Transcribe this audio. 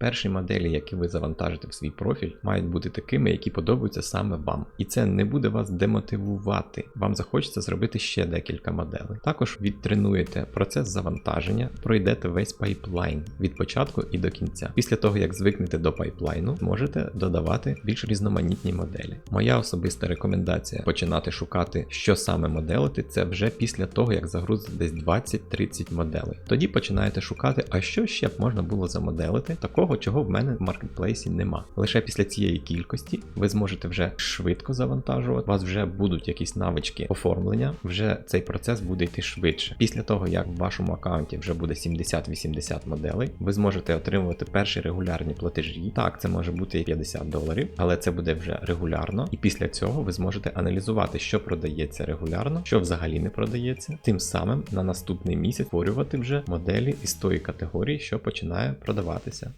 Перші моделі, які ви завантажите в свій профіль, мають бути такими, які подобаються саме вам. І це не буде вас демотивувати. Вам захочеться зробити ще декілька моделей. Також відтренуєте процес завантаження, пройдете весь пайплайн від початку і до кінця. Після того, як звикнете до пайплайну, можете додавати більш різноманітні моделі. Моя особиста рекомендація починати шукати, що саме моделити, це вже після того, як загрузите десь 20-30 моделей. Тоді починаєте шукати, а що ще б можна було замоделити, такого, чого в мене в маркетплейсі нема. Лише після цієї кількості ви зможете вже швидко завантажувати, у вас вже будуть якісь навички оформлення, вже цей процес буде йти швидше. Після того, як в вашому аккаунті вже буде 70-80 моделей, ви зможете отримувати перші регулярні платежі. Так, це може бути і 50 доларів, але це буде вже регулярно. І після цього ви зможете аналізувати, що продається регулярно, що взагалі не продається. Тим самим на наступний місяць створювати вже моделі із тої категорії, що починає продаватися.